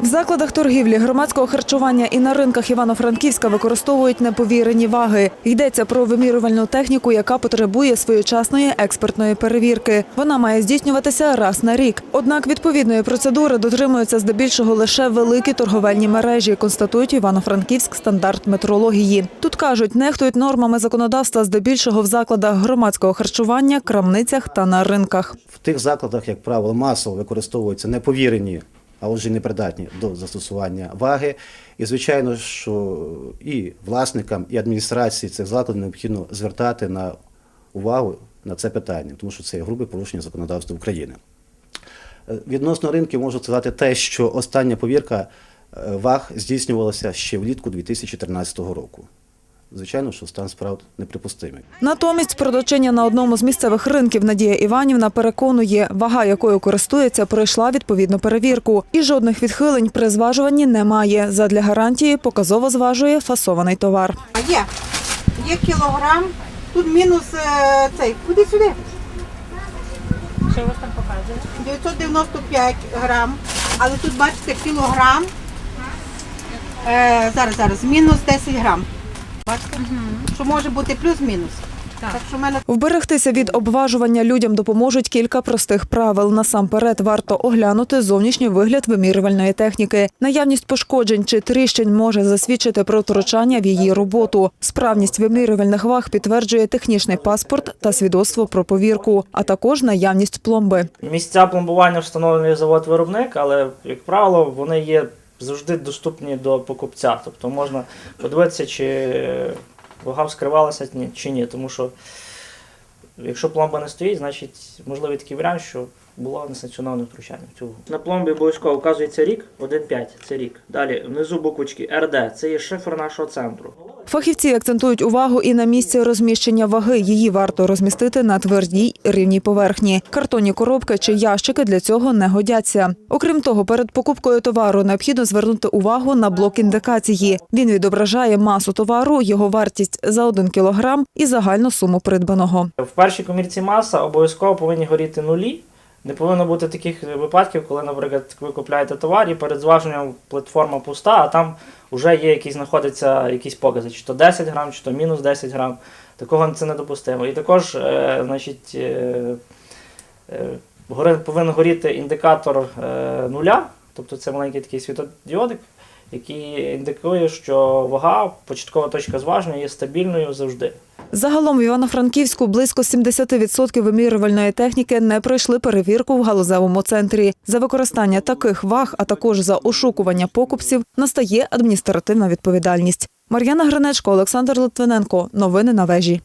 В закладах торгівлі, громадського харчування і на ринках Івано-Франківська використовують неповірені ваги. Йдеться про вимірювальну техніку, яка потребує своєчасної експертної перевірки. Вона має здійснюватися раз на рік. Однак відповідної процедури дотримуються здебільшого лише великі торговельні мережі, констатують Івано-Франківськ стандарт метрології. Тут кажуть, нехтують нормами законодавства здебільшого в закладах громадського харчування, крамницях та на ринках. В тих закладах, як правило, масово використовуються неповірені, а отже, непридатні до застосування ваги. І, звичайно, що і власникам, і адміністрації цих закладів необхідно звертати на увагу на це питання, тому що це є грубе порушення законодавства України. Е, Відносно ринків можу сказати те, що остання повірка е, ваг здійснювалася ще влітку 2013 року. Звичайно, що стан справ неприпустимий. Натомість продавчиня на одному з місцевих ринків Надія Іванівна переконує, вага якою користується, пройшла відповідну перевірку. І жодних відхилень при зважуванні немає. Задля гарантії показово зважує фасований товар. А є. Є кілограм. Тут мінус е, цей. Куди сюди? Що у вас там показує? 995 грам. Але тут бачите кілограм. Е, зараз, зараз, мінус 10 грам. Бачите? Що може бути плюс-мінус. Так. що мене Вберегтися від обважування людям допоможуть кілька простих правил. Насамперед варто оглянути зовнішній вигляд вимірювальної техніки. Наявність пошкоджень чи тріщин може засвідчити про втручання в її роботу. Справність вимірювальних ваг підтверджує технічний паспорт та свідоцтво про повірку, а також наявність пломби. Місця пломбування встановлює завод-виробник, але, як правило, вони є завжди доступні до покупця. Тобто можна подивитися, чи вага вскривалася чи ні. Тому що якщо пломба не стоїть, значить можливий такий варіант, що було несанкціоноване втручання в цю. На пломбі обов'язково вказується рік, 1,5 це рік. Далі внизу буквочки РД, це є шифр нашого центру. Фахівці акцентують увагу і на місці розміщення ваги. Її варто розмістити на твердій рівній поверхні. Картонні коробки чи ящики для цього не годяться. Окрім того, перед покупкою товару необхідно звернути увагу на блок індикації. Він відображає масу товару, його вартість за 1 кілограм і загальну суму придбаного. В першій комірці маса обов'язково повинні горіти нулі. Не повинно бути таких випадків, коли, наприклад, ви купляєте товар і перед зваженням платформа пуста, а там вже є якісь знаходяться якісь покази, чи то 10 грам, чи то мінус 10 грам. Такого це недопустимо. І також, е, значить, е, е, повинен горіти індикатор е, нуля, тобто це маленький такий світодіодик, який індикує, що вага, початкова точка зваження є стабільною завжди. Загалом в Івано-Франківську близько 70% вимірювальної техніки не пройшли перевірку в галузевому центрі. За використання таких ваг, а також за ошукування покупців, настає адміністративна відповідальність. Мар'яна Гринечко, Олександр Литвиненко. Новини на вежі.